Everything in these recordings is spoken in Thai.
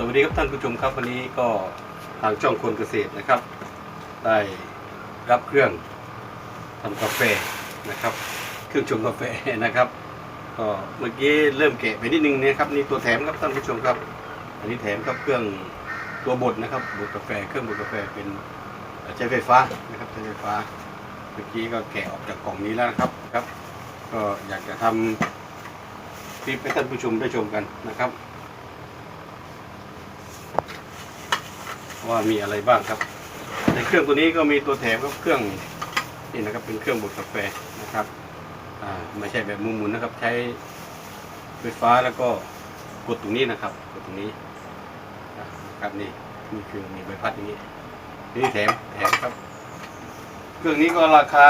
สวัสดีครับท่านผู้ชมครับวันนี้ก็ทางช่องคนเกษตรนะครับ ได้รับเครื่องทำกาแฟนะครับ เครื่องชงกาแฟนะครับ ก็เมื่อกี้เริ่มแกะไปนิดนึงนะครับนี่ตัวแถมครับท่านผู้ชมครับ อันนี้แถมครับเครื่องตัวบดนะครับบดกาแฟเครื่องบดกาแฟเป็นใช้ไฟฟ้านะครับใช้ไฟฟ้า เมื่อกี้ก็แกะออกจากกล่องนี้แล้วนะครับครับ ก็อยากจะทำคลิปให้ท่านผู้ชมได้ชมกันนะครับ ว่ามีอะไรบ้างครับ ในเครื่องตัวนี้ก็มีตัวแถมครับเครื่องนี่นะครับเป็นเครื่องบดกาแฟนะครับไม่ใช่แบบมุมหมุนนะครับ ใช้ไฟฟ้าแล้วก็กดตรงนี้นะครับกดตรงนี้ครับนี่นี่คือมีใบพัดอย่างนี้นี่แถมแถมครับ เครื่องนี้ก็ราคา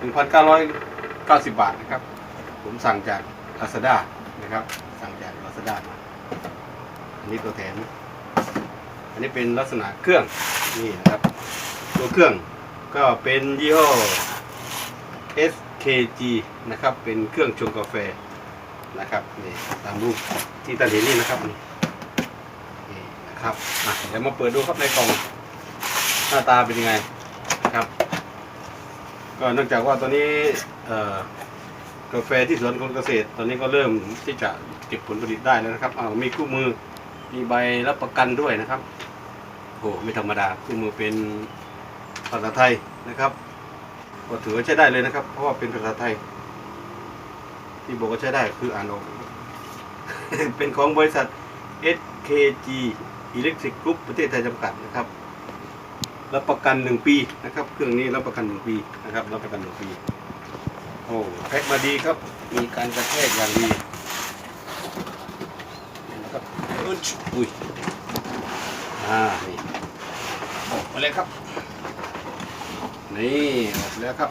1,990 บาทนะครับ ผมสั่งจาก Lazada นะครับ สั่งจาก Lazada มาอันนี้ตัวแถม นนี้เป็นลักษณะเครื่องนี่นะครับ ตัวเครื่องก็เป็นยี่ห้อ SKG นะครับ เป็นเครื่องชงกาแฟนะครับนี่ตามรูปที่ท่าเห็นนี่นะครับนี่นะครับอะเดี๋ยวมาเปิดดูครับในกล่องหน้าตาเป็นยังไงนะครับ ก็เนื่องจากว่าตอนนี้เอ่อกาแฟที่สวนคนเกษตร ตอนนี้ก็เริ่มที่จะเก็บผลผลิตได้แล้วนะครับอ้ามีคู่มือมีใบรับประกันด้วยนะครับ โอ้ไม่ธรรมดาคู่มือเป็นภาษาไทยนะครับก็ถือว่าใช้ได้เลยนะครับ เพราะว่าเป็นภาษาไทย ที่บอกว่าใช้ได้คืออ่านออก เป็นของบริษัท SKG Electric Group ประเทศไทยจำกัดนะครับรับประกันหนึ่งปีนะครับ เครื่องนี้รับประกันหนึ่งปีนะครับรับประกันหนึ่งปีโอ้แพ็คมาดีครับ มีการกระแทกอย่างดีนี่นะครับอุ้ยอ่านี่ออกมา เลยครับ นี่ออกแล้วครับ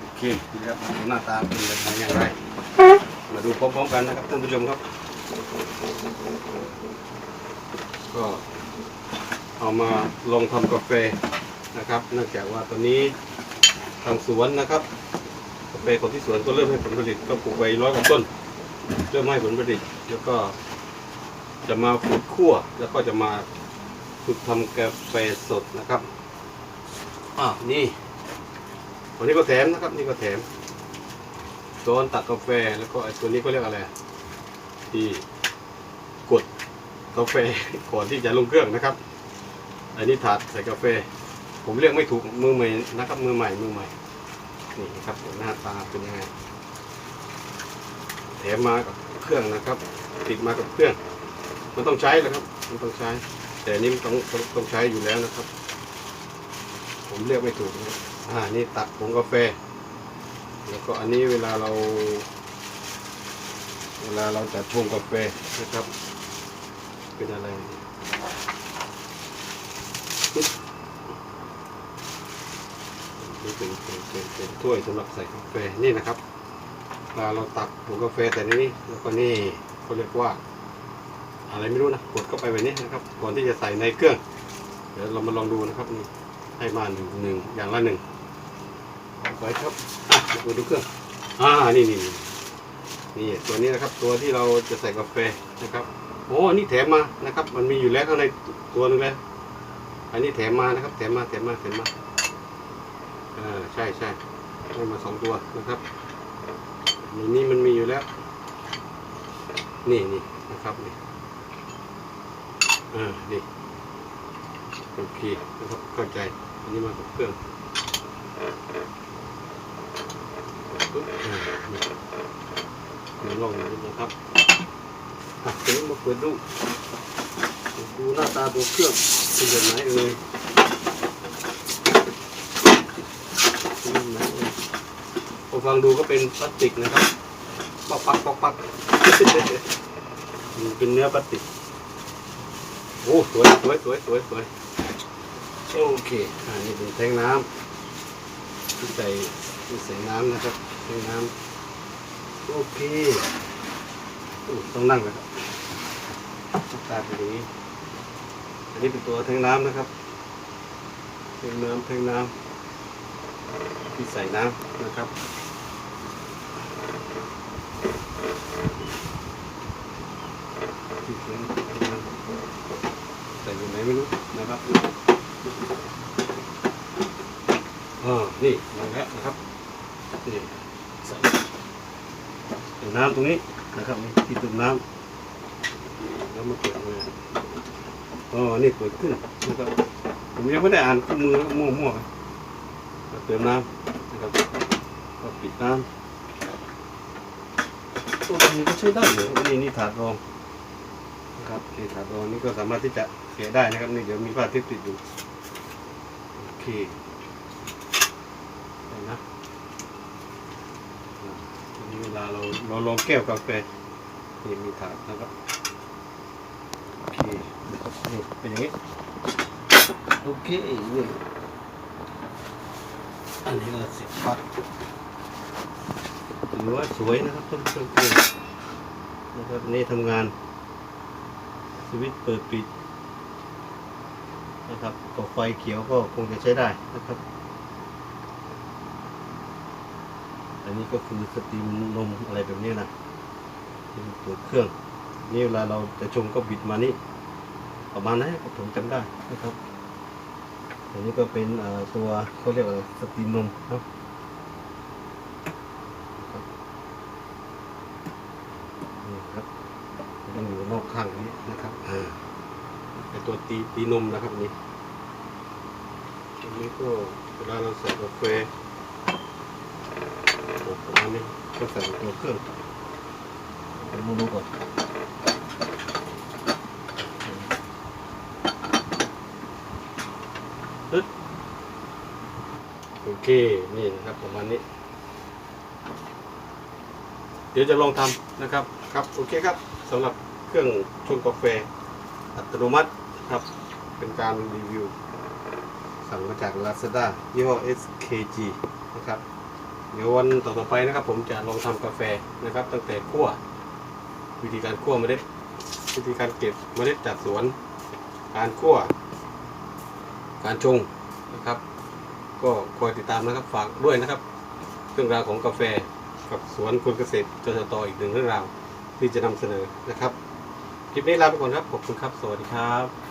โอเคนี่ครับหน้าตาเป็นแบบไหนอย่างไร มาดูพร้อมๆกันนะครับท่านผู้ชมครับ ก็เอามาลองทำกาแฟนะครับ เนื่องจากว่าตอนนี้ทางสวนนะครับกาแฟของที่สวนก็เริ่มให้ผลผลิตก็ปลูกไปร้อยกว่าต้น เริ่มให้ผลผลิตแล้วก็จะมาฝึกคั่วแล้วก็จะมา ฝึกทำกาแฟสดนะครับอ่านี่วันนี้ก็แถมนะครับ นี่ก็แถมโซนตักกาแฟแล้วก็ไอ้ตัวนี้ก็เรียกอะไร ที่กดกาแฟก่อนที่จะลงเครื่องนะครับ อันนี้ถาดใส่กาแฟ ผมเรียกไม่ถูกมือใหม่นะครับ มือใหม่มือใหม่นี่ครับหน้าตาเป็นยังไงแถมมากับเครื่องนะครับ ติดมากับเครื่อง มันต้องใช้แหละครับ มันต้องใช้ แต่นนี้มันต้องต้องต้องใช้อยู่แล้วนะครับ ผมเรียกไม่ถูกนะอ่านี่ตักผงกาแฟ แล้วก็อันนี้เวลาเรา เวลาเราจะชงกาแฟนะครับ เป็นอะไรนี่เป็นเป็นเป็นเป็นถ้วยสำหรับใส่กาแฟนี่นะครับเวลาเราตักผงกาแฟแต่นนี้แล้วก็นี่เขาเรียกว่า อะไรไม่รู้นะกดเข้าไปแบบนี้นะครับ ก่อนที่จะใส่ในเครื่อง เดี๋ยวเรามาลองดูนะครับนี่ให้มาหนึ่งหนึ่งอย่างละหนึ่งเอาไว้ครับอะมาดูเครื่องอ่านี่นี่นี่นี่ตัวนี้นะครับตัวที่เราจะใส่กาแฟนะครับโอ้อันนี้แถมมานะครับ มันมีอยู่แล้วข้างในตัวนึงแล้วอันนี้แถมมานะครับ แถมมาแถมมาแถมมาอ่าใช่ใช่ให้มาสองตัวนะครับในนี้มันมีอยู่แล้ว นี่นี่นะครับนี่ อ่านี่โอเคนะครับเข้าใจ อันนี้มากับเครื่องนี่เดี๋ยวลองดูนะครับอะเดี๋ยวมาเปิดดูดูหน้าตาตัวเครื่องเป็นแบบไหนเอ่ยพอฟังดูก็เป็นพลาสติกนะครับ ปักปักปักปักเป็นเนื้อพลาสติก โอ้สวยสวยสวยสวยสวยโอเคอันนี้เป็นแทงน้ำที่ใส่ที่ใส่น้ำนะครับแทงน้ำโอเคโอ้ต้องนั่งเลยครับตาเป็นอย่างนี้อันนี้เป็นตัวแทงน้ำนะครับแทงน้ำแทงน้ำที่ใส่น้ำนะครับ ที่ ไม่รู้นะครับอ่านี่มาแล้วนะครับนี่ใส่ใส่น้ำตรงนี้นะครับนี่ที่ตุ่มน้ำแล้วมาเปิดมาอ๋อนี่เปิดขึ้นนะครับผมยังไม่ได้อ่านคู่มือมั่วๆมาเติมน้ำนะครับก็ปิดน้ำตัวนี้ก็ใช้ได้เลยวนนี้นี่ถาดรองนะครับนี่ถาดรองนี่ก็สามารถที่จะ เสียได้นะครับนี่เดี๋ยวมีผ้าทิพติดอยู่โอเคนะทีนี้เวลาเราเราลองแก้วกาแฟนี่มีถาดนะครับโอเคนี่เป็นอย่างนี้โอเคนี่อันนี้เราสิบพัดถือว่าสวยนะครับต้นเครื่องเกลือนะครับนี่ทำงานสวิตช์เปิดปิด นะครับตัวไฟเขียวก็คงจะใช้ได้นะครับ อันนี้ก็คือสตรีมนมอะไรแบบนี้นะที่เปิดเครื่อง นี่เวลาเราจะชงก็บิดมานี่ประมาณนั้นผมจำได้นะครับอันนี้ก็เป็นตัวเขาเรียกว่าสตรีมนมนะครับนี่ครับมันอยู่นอกข้างนี้นะครับอ่า เป็นตัวตีตีนมนะครับนี่อันนี้ก็เวลาเราใส่กาแฟโอ้ประมาณนี้ก็ใส่ตัวเครื่องเดี๋ยวมาดูก่อนตึ๊ดโอเค นี่นะครับประมาณนี้ เดี๋ยวจะลองทำนะครับ ครับ โอเคครับสำหรับเครื่องชงกาแฟ อัตโนมัติครับเป็นการรีวิว สั่งมาจาก Lazada ยี่ห้อ SKG นะครับ เดี๋ยววันต่อๆไปนะครับ ผมจะลองทำกาแฟนะครับ ตั้งแต่คั่ว วิธีการคั่วเมล็ดวิธีการเก็บเมล็ดจากสวน การคั่ว การชงนะครับ ก็คอยติดตามนะครับฝากด้วยนะครับ เรื่องราวของกาแฟกับสวนคนเกษตรจชตอีกหนึ่งเรื่องราวที่จะนำเสนอนะครับ คลิปนี้ลาไปก่อนครับ ขอบคุณครับ สวัสดีครับ